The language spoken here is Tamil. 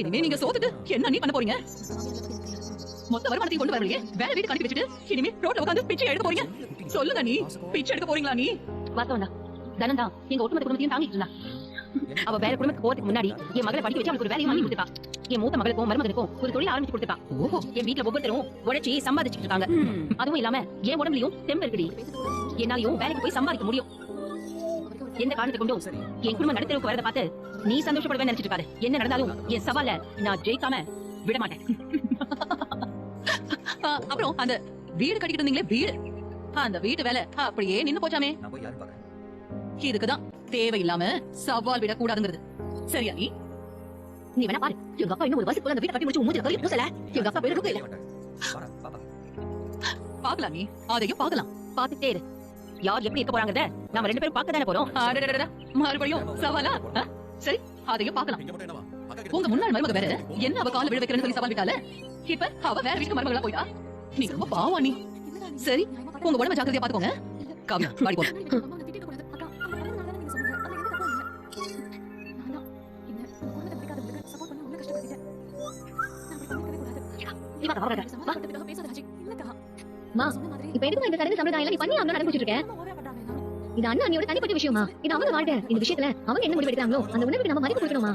இனிமே நீங்க சோத்துட்டு? என்ன நீ பண்ண போறீங்க? மொத்த வருமானத்தையும் கொண்டு வரலையே வேற வீட்டுக்கு அனுப்பி வச்சுட்டு இனிமே ரோட்ல உட்காந்து பிச்சை எடுக்க போறீங்க? சொல்லுங்க நீ. பிச்சை எடுக்க போறீங்களா நீ? வாஸ்தவம் தான் தனம் தான் எங்க ஒட்டுமொத்த குடும்பத்தையும் தாங்கிட்டு இருந்தா. அவ வேற குடும்பத்துக்கு போறதுக்கு முன்னாடி என் மகளை படிக்க வச்சு அவளுக்கு ஒரு வேலையை வாங்கி கொடுத்துட்டா என் மூத்த மகளுக்கும் மருமகனுக்கும் ஒரு தொழில் ஆரம்பிச்சு கொடுத்துட்டா ஓஹோ என் வீட்டுல ஒவ்வொருத்தரும் உழைச்சி சம்பாதிச்சுட்டு இருக்காங்க. அதுவும் இல்லாம என் உடம்புலயும் தெம்பு இருக்குடி. என்னாலயும் வேலைக்கு போய் சம்பாதிக்க முடியும். எந்த காரணத்தை கொண்டும் என் குடும்பம் நடுத்தரவுக்கு வரத பார்த்து நீ சந்தோஷப்படுவேன்னு நினைச்சிட்டு இருக்காது. என்ன நடந்தாலும் என் சவால நான் ஜெயிக்காம விட மாட்டேன். அப்புறம் அந்த வீடு கட்டிக்கிட்டு இருந்தீங்களே வீடு? அந்த வீட்டு வேலை அப்படியே நின்னு போச்சாமே. இதுக்குதான் தேவையில்லாம சவால் விட கூடாதுங்கிறது சரியா நீ? நீ வேணா பாரு. எங்க அப்பா இன்னும் ஒரு வருஷத்துக்குள்ள அந்த வீட்டை கட்டி முடிச்சு மூஞ்சில கறி பூசல. எங்க அப்பா பேரு ருக்கு இல்ல. பாக்கலாம் நீ. அதையும் பாக்கலாம் பாத்துட்டே இரு. யார் எப்படி இருக்க போறாங்கறத நாம ரெண்டு பேரும் பார்க்க தானே போறோம். மறுபடியும் சவாலா சரி அதையும் கிட்ட உங்க முன்னாள் மருமக வேற என்ன அவ கால விழ வைக்கிறேன்னு சொல்லி சவால் விட்டால இப்ப அவ வேற வீட்டுக்கு மருமகளா போயிட்டா? நீ ரொம்ப பாவா நீ சரி உங்க உடம்ப ஜாக்கிரதையா பாத்துக்கோங்க. காவியா வாடி போ. இப்ப எதுக்கு இந்த சடங்கு சம்பிரதாயம் எல்லாம் நீ பண்ணி அவங்க நடந்துட்டு இருக்க? இது அண்ணா அண்ணியோட தனிப்பட்ட விஷயமா? இது அவங்க வாழ்க்கை இந்த விஷயத்துல அவங்க என்ன முடிவு எடுக்கிறாங்களோ அந்த உணர்வுக்கு நம்ம மதிப்பு கொடுக்கணுமா?